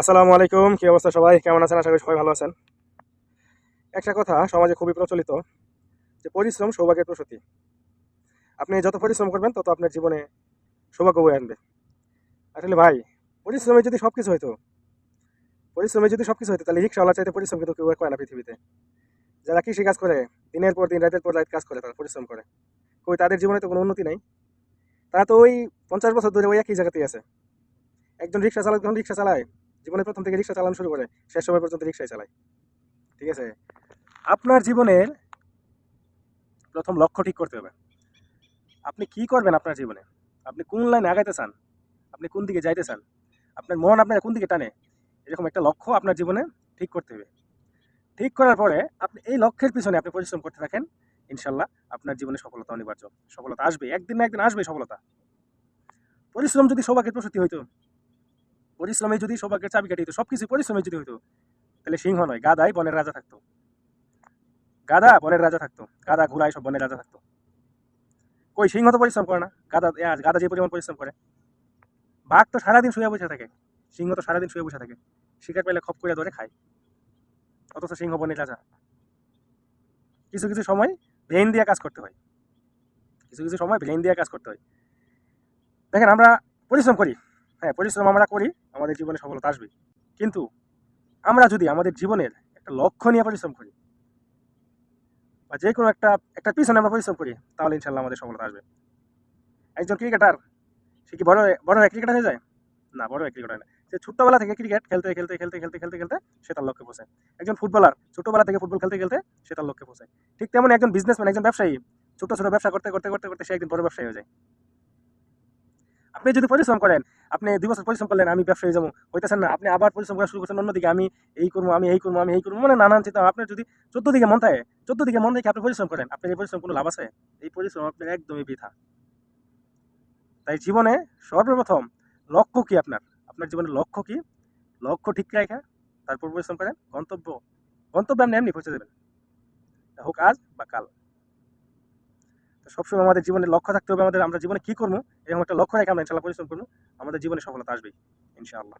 আসসালামু আলাইকুম, কি অবস্থা সবাই? কেমন আছেন? আশা করি সবাই ভালো আছেন। একটা কথা, সমাজে খুবই প্রচলিত যে পরিশ্রম সৌভাগ্যের প্রসূতি। আপনি যত পরিশ্রম করবেন, তত আপনার জীবনে সৌভাগ্য বয়ে আনবে। আসলে ভাই, পরিশ্রমে যদি সব কিছু হইতো, পরিশ্রমে যদি সব কিছু হইতো, তাহলে রিক্সাওয়ালা চাইতে পরিশ্রম কিন্তু কেউ করে না পৃথিবীতে। যারা কৃষি কাজ করে, দিনের পর দিন, রাতের পর রাত কাজ করে, তারা পরিশ্রম করে। কই, তাদের জীবনে তো কোনো উন্নতি নাই। তারা তো ওই পঞ্চাশ বছর ধরে ওই একই জায়গাতেই আছে। একজন রিক্সা চালক যখন রিক্সা চালায় জীবনের প্রথম থেকে রিক্সা চালানো শুরু করে, শেষ সময় পর্যন্ত রিক্সায় চালায়। ঠিক আছে? আপনার জীবনের প্রথম লক্ষ্য ঠিক করতে হবে। আপনি কি করবেন আপনার জীবনে? আপনি কোন লাইনে আগাইতে চান? আপনি কোন দিকে যাইতে চান? আপনার মন আপনার কোন দিকে টানে? এরকম একটা লক্ষ্য আপনার জীবনে ঠিক করতে হবে। ঠিক করার পরে আপনি এই লক্ষ্যের পিছনে আপনি পরিশ্রম করতে থাকেন। ইনশাল্লাহ আপনার জীবনে সফলতা অনিবার্য। সফলতা আসবে একদিন না একদিন আসবে সফলতা। পরিশ্রম যদি সৌভাগ্যের প্রসূতি হইতো পরিশ্রমে যদি সৌভাগ্যের চাবি কাটি হতো সব কিছু পরিশ্রমে যদি হইতো, তাহলে সিংহ নয় গাদাই বনের রাজা থাকতো। গাদা বনের রাজা থাকতো গাদা ঘোড়ায় সব বনের রাজা থাকতো। কই, সিংহ তো পরিশ্রম করে না গাদা গাদা যে পরিমাণ পরিশ্রম করে। বাঘ তো সারাদিন শুয়ে বসে থাকে, সিংহ তো সারাদিন শুয়ে বসে থাকে, শিকার পেলে খপ করে ধরে খায়। অথচ সিংহ বনের রাজা। কিছু কিছু সময় ব্রেন দিয়ে কাজ করতে হয়। কিছু কিছু সময় ব্রেন দিয়ে কাজ করতে হয়। দেখেন আমরা পরিশ্রম করি হ্যাঁ পরিশ্রম আমরা করি, আমাদের জীবনে সফলতা আসবে। কিন্তু আমরা যদি আমাদের জীবনের একটা লক্ষ্য নিয়ে পরিশ্রম করি, বা যে কোনো একটা একটা পিছনে আমরা পরিশ্রম করি, তাহলে ইনশাল্লাহ আমাদের সফলতা আসবে। একজন ক্রিকেটার, সে কি বড় বড় হয়ে ক্রিকেটার হয়ে যায়? না, বড় হয়ে ক্রিকেটার না। সে ছোট্টবেলা থেকে ক্রিকেট খেলতে খেলতে খেলতে খেলতে খেলতে খেলতে সে তার লক্ষ্যে পৌঁছায়। একজন ফুটবলার ছোটবেলা থেকে ফুটবল খেলতে খেলতে সে তার লক্ষ্যে পৌঁছায়। ঠিক তেমন একজন বিজনেসম্যান একজন ব্যবসায়ী, ছোট ছোট ব্যবসা করতে করতে করতে করতে সে একদিন বড় ব্যবসায়ী হয়ে যায়। আপনি যদি পরিশ্রম করেন, আপনি দুই বছর পরিশ্রম করলেন, আমি ব্যবসায়ী যাব। হইতেছেন না, আপনি আবার পরিশ্রম করা শুরু করছেন, অন্যদিকে আমি এই করব, আমি এই করব, আমি এই করব মানে নানান চিন্তা। আপনার যদি চোদ্দ দিকে মন থাকে, চোদ্দ দিকে মন দেখে আপনি পরিশ্রম করেন, আপনার এই পরিশ্রম কোনো লাভ আছে? এই পরিশ্রম আপনার একদমই বৃথা। তাই জীবনে সর্বপ্রথম লক্ষ্য কি আপনার? আপনার জীবনের লক্ষ্য কি? লক্ষ্য ঠিক রাখা তারপর পরিশ্রম করেন, গন্তব্য, গন্তব্যে আপনি এমনি পৌঁছে দেবেন। হোক আজ বা কাল। সবসময় আমাদের জীবনে লক্ষ্য থাকতে হবে আমাদের, আমরা জীবনে কি করব, এরকম একটা লক্ষ্য রেখে আমরা ইনশাল্লাহ পরিশ্রম করব, আমাদের জীবনে সফলতা আসবেই, ইনশাআল্লাহ।